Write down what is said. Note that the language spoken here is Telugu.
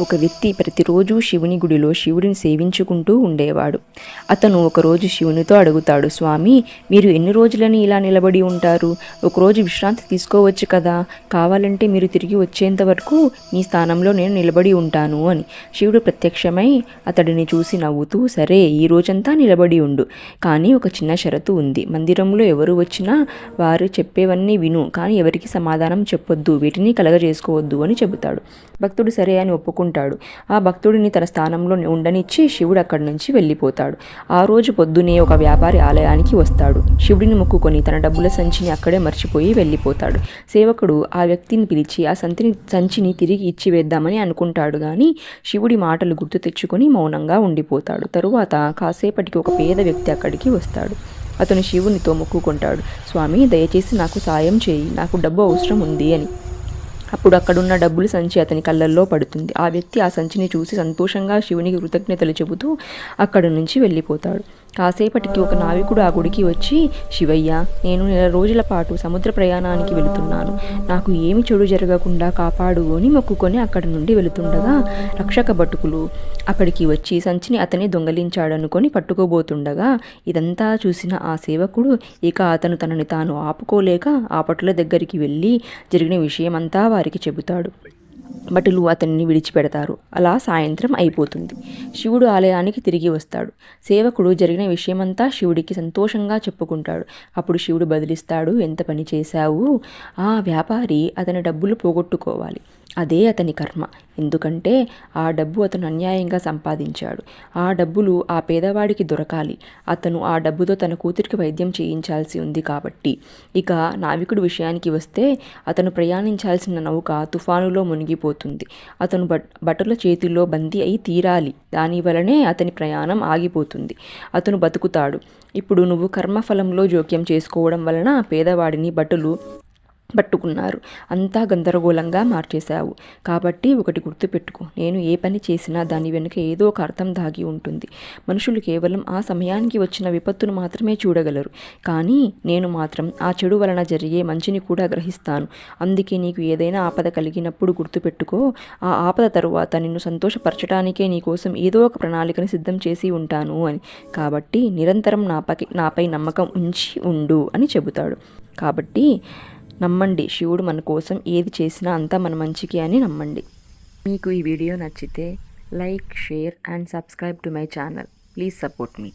ఒక వ్యక్తి ప్రతిరోజు శివుని గుడిలో శివుడిని సేవించుకుంటూ ఉండేవాడు. అతను ఒకరోజు శివునితో అడుగుతాడు స్వామి మీరు ఎన్ని రోజులని ఇలా నిలబడి ఉంటారు? ఒకరోజు విశ్రాంతి తీసుకోవచ్చు కదా? కావాలంటే మీరు తిరిగి వచ్చేంత వరకు మీ స్థానంలో నేను నిలబడి ఉంటాను అని. శివుడు ప్రత్యక్షమై అతడిని చూసి నవ్వుతూ సరే ఈ రోజంతా నిలబడి ఉండు. కానీ ఒక చిన్న షరతు ఉంది. మందిరంలో ఎవరు వచ్చినా వారు చెప్పేవన్నీ విను. కానీ ఎవరికి సమాధానం చెప్పొద్దు. వీటిని కలగజేసుకోవద్దు అని చెబుతాడు. భక్తుడు సరే అని ఒప్పుకుంటాడు. ఆ భక్తుడిని తన స్థానంలో ఉండనిచ్చి శివుడు అక్కడి నుంచి వెళ్ళిపోతాడు. ఆ రోజు పొద్దునే ఒక వ్యాపారి ఆలయానికి వస్తాడు. శివుడిని మొక్కుకొని తన డబ్బుల సంచిని అక్కడే మర్చిపోయి వెళ్ళిపోతాడు. సేవకుడు ఆ వ్యక్తిని పిలిచి ఆ సంతిని సంచిని తిరిగి ఇచ్చివేద్దామని అనుకుంటాడు కానీ శివుడి మాటలు గుర్తు తెచ్చుకొని మౌనంగా ఉండిపోతాడు. తరువాత కాసేపటికి ఒక పేద వ్యక్తి అక్కడికి వస్తాడు. అతను శివునితో మొక్కుకుంటాడు. స్వామి దయచేసి నాకు సాయం చేయి. నాకు డబ్బు అవసరం ఉంది అని. అప్పుడు అక్కడున్న డబ్బులు సంచి అతని కళ్ళల్లో పడుతుంది. ఆ వ్యక్తి ఆ సంచిని చూసి సంతోషంగా శివునికి కృతజ్ఞతలు చెబుతూ అక్కడి నుంచి వెళ్ళిపోతాడు. కాసేపటికి ఒక నావికుడు ఆ గుడికి వచ్చి శివయ్య నేను నెల రోజుల పాటు సముద్ర ప్రయాణానికి వెళుతున్నాను. నాకు ఏమి చెడు జరగకుండా కాపాడు అని మొక్కుకొని అక్కడి నుండి వెళుతుండగా రక్షక భటుకులు అక్కడికి వచ్చి సంచిని అతని దొంగలించాడనుకొని పట్టుకోబోతుండగా ఇదంతా చూసిన ఆ సేవకుడు ఇక అతను తనని తాను ఆపుకోలేక ఆ పట్టుల దగ్గరికి వెళ్ళి జరిగిన విషయమంతా వారికి చెబుతాడు. భటులు అతన్ని విడిచిపెడతారు. అలా సాయంత్రం అయిపోతుంది. శివుడు ఆలయానికి తిరిగి వస్తాడు. సేవకుడు జరిగిన విషయమంతా శివుడికి సంతోషంగా చెప్పుకుంటాడు. అప్పుడు శివుడు బదిలిస్తాడు ఎంత పని చేశావు? ఆ వ్యాపారి అతని డబ్బులు పోగొట్టుకోవాలి. అదే అతని కర్మ. ఎందుకంటే ఆ డబ్బు అతను అన్యాయంగా సంపాదించాడు. ఆ డబ్బులు ఆ పేదవాడికి దొరకాలి. అతను ఆ డబ్బుతో తన కూతురికి వైద్యం చేయించాల్సి ఉంది కాబట్టి. ఇక నావికుడు విషయానికి వస్తే అతను ప్రయాణించాల్సిన నౌక తుఫానులో మునిగిపోతుంది. అతను బట్ బటల చేతిలో బందీ అయి తీరాలి. దానివలనే అతని ప్రయాణం ఆగిపోతుంది. అతను బతుకుతాడు. ఇప్పుడు నువ్వు కర్మఫలంలో జోక్యం చేసుకోవడం వలన పేదవాడిని బటులు పట్టుకున్నారు. అంతా గందరగోళంగా మార్చేశావు. కాబట్టి ఒకటి గుర్తుపెట్టుకో నేను ఏ పని చేసినా దాని వెనుక ఏదో ఒక అర్థం దాగి ఉంటుంది. మనుషులు కేవలం ఆ సమయానికి వచ్చిన విపత్తును మాత్రమే చూడగలరు. కానీ నేను మాత్రం ఆ చెడు వలన జరిగే మంచిని కూడా గ్రహిస్తాను. అందుకే నీకు ఏదైనా ఆపద కలిగినప్పుడు గుర్తుపెట్టుకో ఆ ఆపద తరువాత నిన్ను సంతోషపరచడానికే నీకోసం ఏదో ఒక ప్రణాళికను సిద్ధం చేసి ఉంటాను అని. కాబట్టి నిరంతరం నాపై నాపై నమ్మకం ఉంచి ఉండు అని చెబుతాడు. కాబట్టి నమ్మండి. శివుడు మన కోసం ఏది చేసినా అంతా మన మంచికి అని నమ్మండి. మీకు ఈ వీడియో నచ్చితే like share and subscribe to my channel. Please support me.